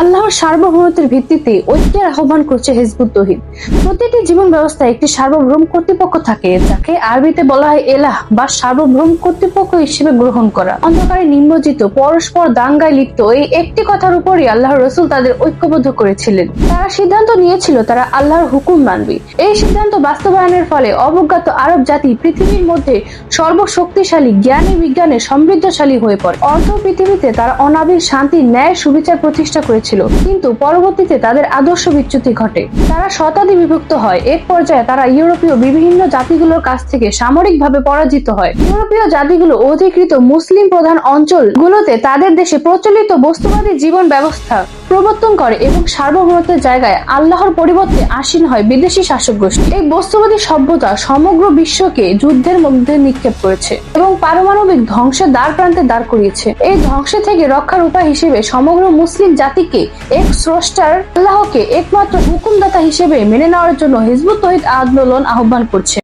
আল্লাহর সার্বভৌমত্বের ভিত্তিতে ঐক্যের আহ্বান করছে হিজবুত তহিদ। প্রতিটি জীবন ব্যবস্থায় একটি সার্বভৌম কর্তৃপক্ষ থাকে, যাকে আরবিতে বলা হয় এলাহ বা সার্বভৌম কর্তৃপক্ষ হিসেবে গ্রহণ করা। অন্ধকারে নিম্নজিত, পরস্পর দাঙ্গায় লিপ্ত এই একটি কথার উপরই আল্লাহর রসুল তাদের ঐক্যবদ্ধ করেছিলেন। তারা সিদ্ধান্ত নিয়েছিল, তারা আল্লাহর হুকুম মানবে। এই সিদ্ধান্ত বাস্তবায়নের ফলে অবজ্ঞাত আরব জাতি পৃথিবীর মধ্যে সর্বশক্তিশালী জ্ঞানী বিজ্ঞানে সমৃদ্ধশালী হয়ে পড়ে। অর্ধ পৃথিবীতে তারা অনাবিল শান্তি, ন্যায়, সুবিচার প্রতিষ্ঠা করেছিল। কিন্তু পরবর্তীতে তাদের আদর্শ বিচ্যুতি ঘটে। তারা শতাব্দী বিভক্ত হয়। এক পর্যায়ে তারা ইউরোপীয় বিভিন্ন জাতিগুলোর কাছ থেকে সামরিকভাবে পরাজিত হয়। ইউরোপীয় জাতিগুলো অধিকৃত মুসলিম প্রধান অঞ্চলগুলোতে তাদের দেশে প্রচলিত বস্তুবাদী জীবন ব্যবস্থা প্রবর্তন করে এবং সার্বভৌমত্বের জায়গায় আল্লাহর পরিবর্তে আসীন হয় বিদেশি শাসক গোষ্ঠী। এই বস্তুবাদী সভ্যতা সমগ্র বিশ্বকে যুদ্ধের মধ্যে নিক্ষেপ করেছে এবং পারমাণবিক ধ্বংসের দ্বার প্রান্তে দাঁড় করিয়েছে। এই ধ্বংস থেকে রক্ষার উপায় হিসেবে সমগ্র মুসলিম জাতিকে এক স্রষ্টার আল্লাহকে একমাত্র হুকুমদাতা হিসেবে মেনে নেওয়ার জন্য হিজবুত তহিদ আন্দোলন আহ্বান করছে।